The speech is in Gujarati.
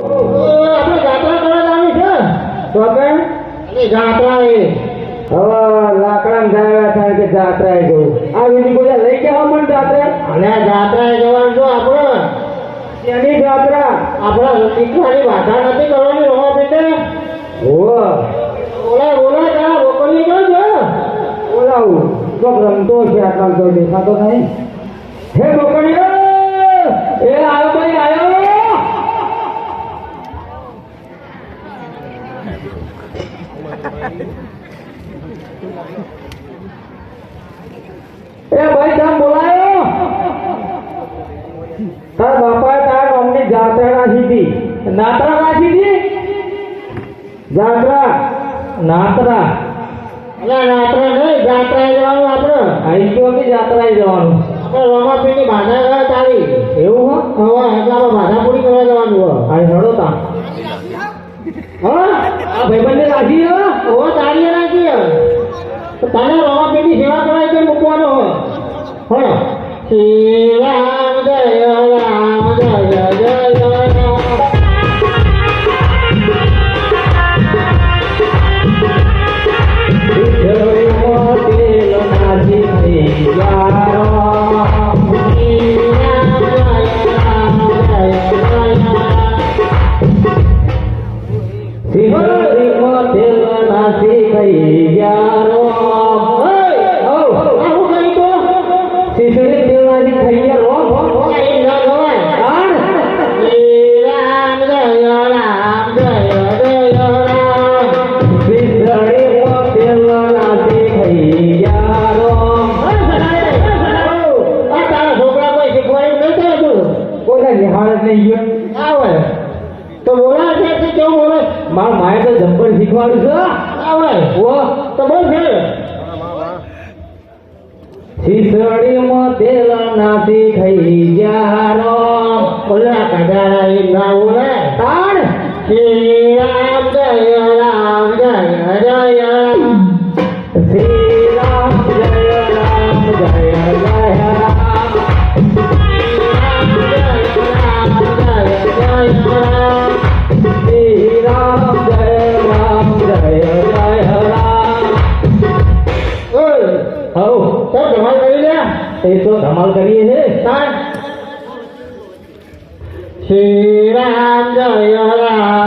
જાત્રા તો જાત્રા એ લાકડા જાય થાય કે જાત્રાએ જવું આ બીજી બધા લઈ ગયા મને જાત્રા અને આ જાત્રાએ જવાનું જો આપણે ત્યાંની જાત્રા આપણા દીકરાની વાતા નથી કરવાની રોમા પેટે હોવ ઓલા ઓલા ત્યાં રોકડી ગયો છે બોલાવું તો રમતો છે આટલા તો દેખાતો નહીં હે એ એ ભાઈ તમે બોલાયો? તાર બાપાએ તાર ગામની જાત્રા રાખી હતી. નાત્રા રાખી હતી? જાત્રા નાત્રા. નહીં જવાનું આપણે. આઈ ગયો કે જવાનું? આપણે રોમા પેટની બાધા કરવા તારી. એવું હો હવે એટલે આપણે બાધા પૂરી કરવા જવાનું હોય. આ હડો તા. હા? આ ભાઈબંધને રાખી હો? ઓ તારી રાજી તારા રવા પેટની સેવા કરાય તો મૂકવાનો હોય હો. શ્રી તો છે કે કેવું બોલે મારા માએ તો જમ્પર શીખવાડ્યું છે આવે ઓ તો બોલ છે. શીતળીમાં તેલ નાસી થઈ યારો બોલા કડારા એ ના એ તો ધમાલ કરીએ છે શ્રી રામ જય રામ